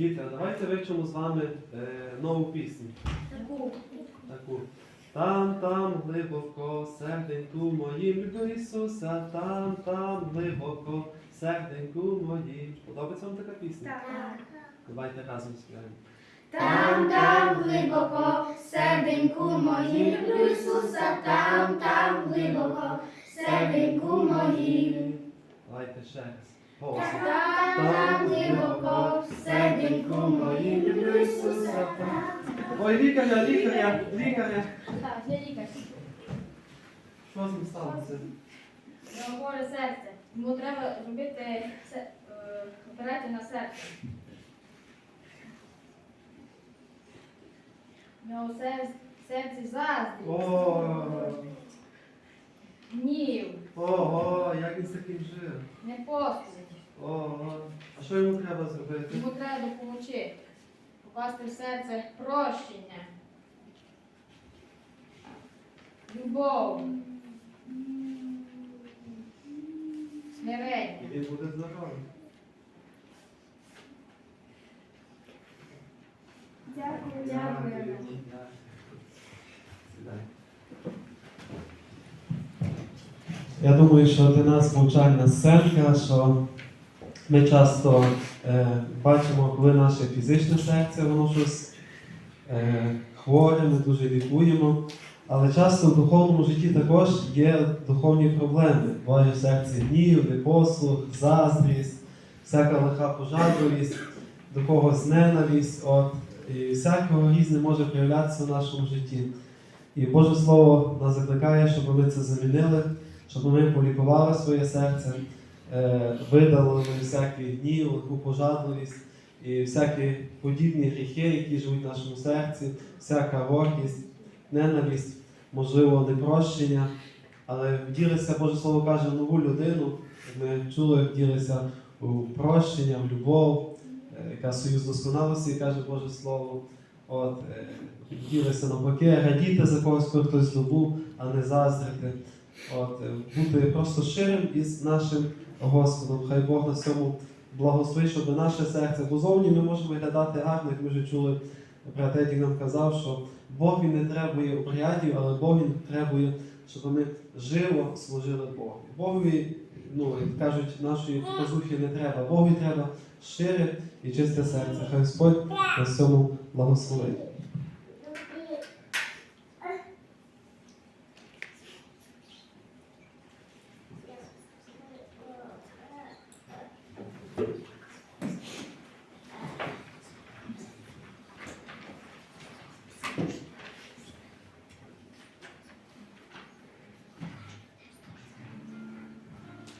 Діти, а давайте вивчимо з вами е, нову пісню. Таку. Таку. Там, там глибоко, серденьку моїм, люблю Ісуса, там, там глибоко, серденьку моїм. Подобається вам така пісня? Так. Давайте разом співаємо. Там, там глибоко, серденьку моїм, люблю Ісуса, там, там глибоко, серденьку моїм. Давайте ще раз. Там, глибоко, серденьку моїм, люблю Ісуса. Ой, лікаря, лікаря, лікаря. Так, я лікар. Що з ним сталося? Хворе серце. Йому треба зробити се- е, операцію на серце. У нього сер- серце заздрість, О, гнів, ого, як він з таким жив? непослідь. Ого. А що йому треба зробити? Йому треба допомогти. Покласти в серце прощення, любов, смирення. І він буде здоровий. Дякую, Дякую. Я думаю, що для нас повчальна сценка, що ми часто е, бачимо, коли наше фізичне серце, воно щось е, хворе, ми дуже лікуємо. Але часто в духовному житті також є духовні проблеми. Буває в серці гнів, непослух, заздрість, всяка лиха пожадливість, до когось ненависть. От, і всякого різне може проявлятися в нашому житті. І Боже Слово нас закликає, щоб ми це замінили, щоб ми полікували своє серце, е, видалили всякий гнів, лиху пожадливість і всякі подібні гріхи, які живуть в нашому серці, всяка гордість, ненависть, можливо, непрощення. Але вділися, Боже Слово каже, нову людину. Ми чули, вділися у прощення, в любов, е, яка союз досконалості, каже Боже Слово. От, е, вділися навпаки, радіти за когось, коли хтось здобув, а не заздрити. От, е, бути просто щирим із нашим Господом. Хай Бог на цьому благословить, щоб наше серце. Бо зовні ми можемо виглядати гарно, як ми вже чули, брат Едік нам казав, що Бог не требує обрядів, але Бог він требує, щоб ми живо служили Богу. Богові, ну, як кажуть, нашої показухи не треба. Богові треба щире і чисте серце. Хай Господь на цьому благословить.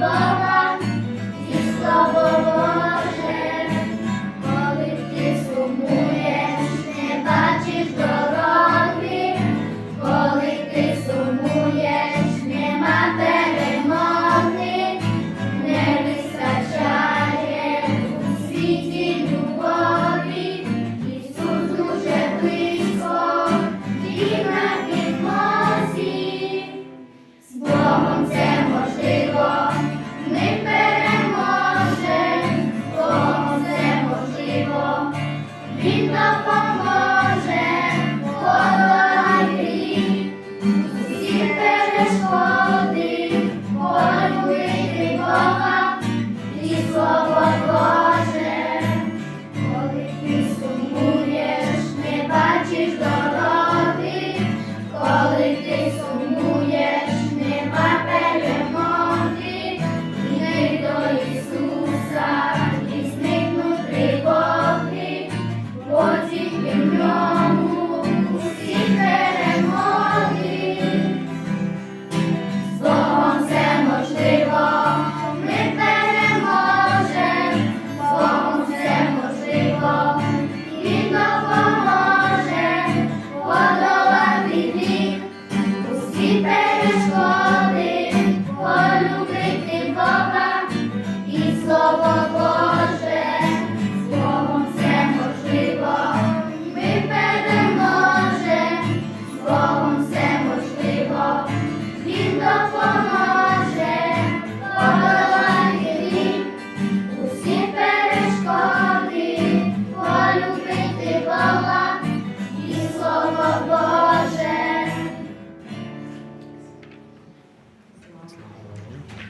Бога зі славою.